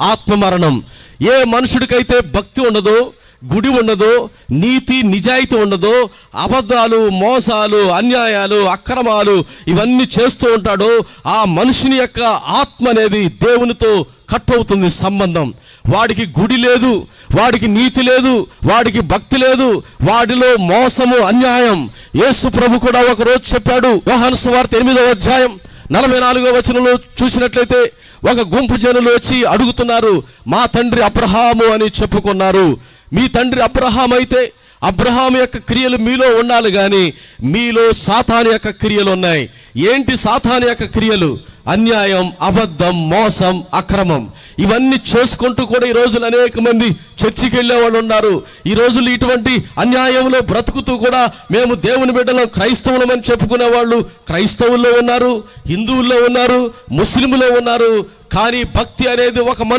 ఆత్మ మరణం ఏ మనుషుడికైతే భక్తి ఉండదో గుడి ఉండదో నీతి నిజాయితీ ఉండదో అబద్ధాలు మోసాలు అన్యాయాలు అక్రమాలు ఇవన్నీ చేస్తూ ఉంటాడో ఆ మనుషుని యొక్క ఆత్మ అనేది దేవునితో కట్ అవుతుంది సంబంధం. వాడికి గుడి లేదు వాడికి నీతి లేదు వాడికి భక్తి లేదు వాడిలో మోసము అన్యాయం. యేసు ప్రభు కూడా ఒక రోజు చెప్పాడు యోహాను సువార్త ఎనిమిదవ అధ్యాయం. నలభై నాలుగో వచనంలో చూసినట్లయితే ఒక గుంపు జనులు వచ్చి అడుగుతున్నారు మా తండ్రి అబ్రహాము అని చెప్పుకున్నారు. మీ తండ్రి అబ్రహాం అయితే అబ్రహాం యొక్క క్రియలు మీలో ఉండాలి కానీ మీలో సాతాన్ యొక్క క్రియలు ఉన్నాయి. ఏంటి సాతాన్ యొక్క క్రియలు? అన్యాయం అబద్ధం మోసం అక్రమం ఇవన్నీ చేసుకుంటూ కూడా ఈ రోజులు అనేక మంది చర్చికి వెళ్ళే వాళ్ళు ఉన్నారు. ఈ రోజులు ఇటువంటి అన్యాయంలో బ్రతుకుతూ కూడా మేము దేవుని బిడ్డలం క్రైస్తవులమని చెప్పుకునే వాళ్ళు క్రైస్తవుల్లో ఉన్నారు హిందువుల్లో ఉన్నారు ముస్లింలో ఉన్నారు. కానీ భక్తి అనేది ఒక